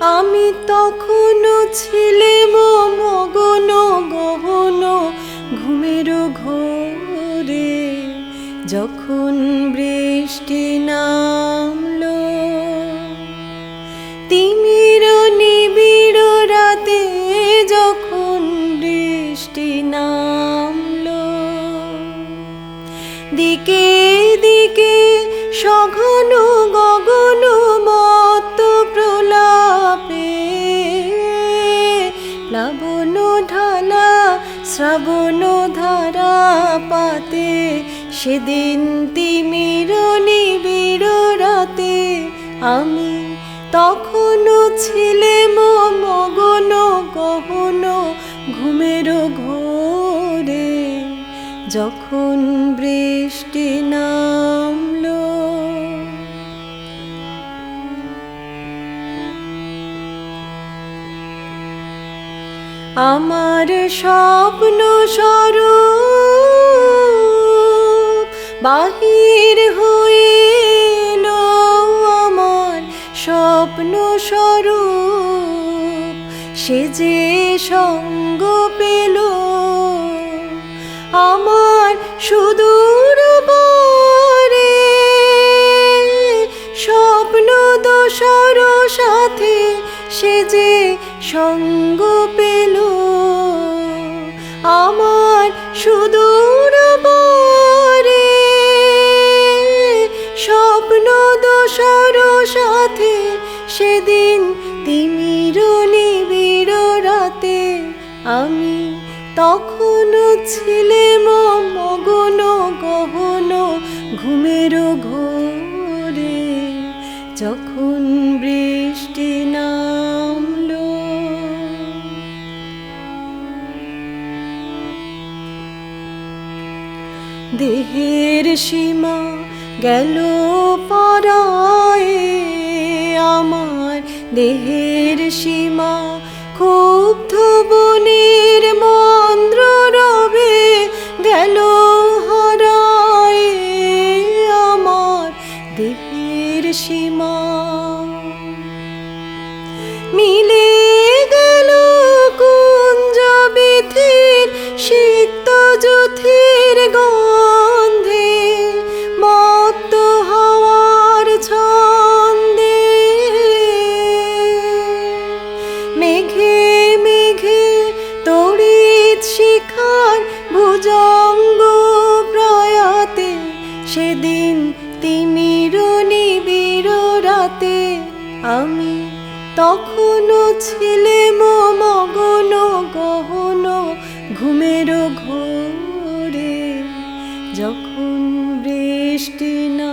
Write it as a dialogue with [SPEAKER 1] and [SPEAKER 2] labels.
[SPEAKER 1] আমি তখনও ছিলেম মগন গহন ঘুমের ঘোরে, যখন বৃষ্টি নামলো। তিমির নিবিড় রাতে যখন বৃষ্টি নামল, দিকে দিকে সঘন গগন শ্রাবণ ধারা পাতে, সেদিন তিমির নিবিড় রাতে। আমি তখনও ছেলে মগন গহন ঘুমের ঘোরে। যখন বৃষ্টি নামলো আমার স্বপ্ন স্বরূপ বাহির হয়ে আমার স্বপ্ন স্বরূপ। সে যে সঙ্গ সঙ্গ পেল। আমার সুদূর পরে, স্বপ্ন দোসর সাথে, সেদিন তিমির নিবিড় রাতে, আমি তখনও ছিলেম মগন গহন ঘুমের ঘোরে, যখন বৃষ্টি দেহের সীমা গেল পরায়। আমার দেহের সীমা ক্ষুব্ধ বনের মন্দ্র রবে গেল আমার দেহের সীমা মিলে শিখার ভুজঙ্গ প্রয়াতে, সেদিন তিমির নিবিড় রাতে, আমি তখনও ছিলেম মগন গহন ঘুমের ঘোরে, যখন বৃষ্টি না